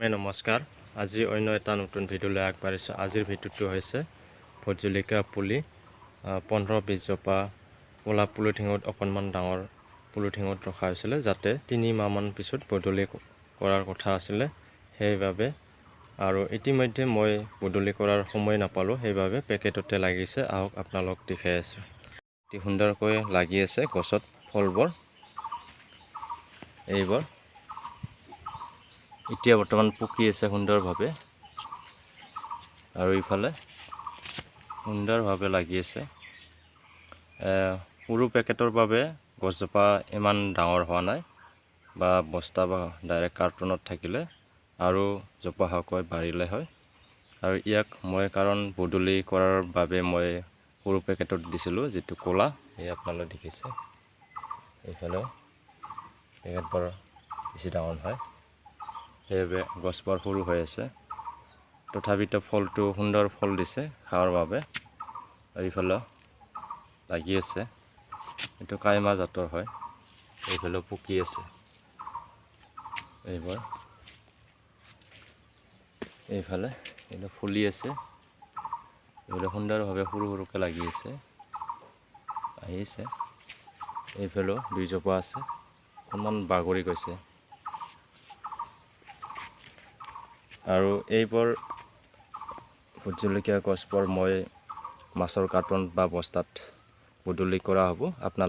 মে নমস্কাৰ। আজি অন্য এটা নতুন ভিডিঅ'লৈ আগবাঢ়িছোঁ। আজিৰ ভিডিঅ'টো হৈছে ভোট জলকীয়া পুলি পোন্ধৰ বিছজোপা ক'লা পলিথিঙত অকণমান ডাঙৰ পলিথিঙত ৰখা হৈছিলে যাতে তিনি মাহমান পিছত বদলি কৰাৰ কথা আছিলে। সেইবাবে আৰু ইতিমধ্যে মই বদলি কৰাৰ সময় নাপালোঁ সেইবাবে পেকেটতে লাগিছে। আহক আপোনালোক দেখাই আছোঁ। অতি সুন্দৰকৈ লাগি আছে গছত ফলবোৰ। এইবোৰ এতিয়া বৰ্তমান পকি আছে সুন্দৰভাৱে। আৰু ইফালে সুন্দৰভাৱে লাগি আছে। সৰু পেকেটৰ বাবে গছজোপা ইমান ডাঙৰ হোৱা নাই বা বস্তা বা ডাইৰেক্ট কাৰ্টুনত থাকিলে আৰু জোপোহাকৈ বাঢ়িলে হয়। আৰু ইয়াক মই কাৰণ বদলি কৰাৰ বাবে মই সৰু পেকেটত দিছিলোঁ যিটো ক'লা এই আপোনালোকে দেখিছে। এইফালেও পেকেটবোৰ বেছি ডাঙৰ হয় সেইবাবে গছবোৰ সৰু হৈ আছে। তথাপিতো ফলটো সুন্দৰ ফল দিছে খাৱাৰ বাবে। আৰু ইফালেও লাগি আছে। এইটো কাইমা জাতৰ হয়। এইফালেও পকি আছে। এইবোৰ এইফালে এইটো ফুলি আছে। এইফালে সুন্দৰভাৱে সৰু সৰুকৈ লাগি আছে। আহিছে এইফালেও দুইজোপা আছে। অকণমান বাগৰি গৈছে। আৰু এইবোৰ ভোট জলকীয়া গছবোৰ মই মাছৰ কাৰ্টন বা বস্তাত বদলি কৰা হ'ব। আপোনালোক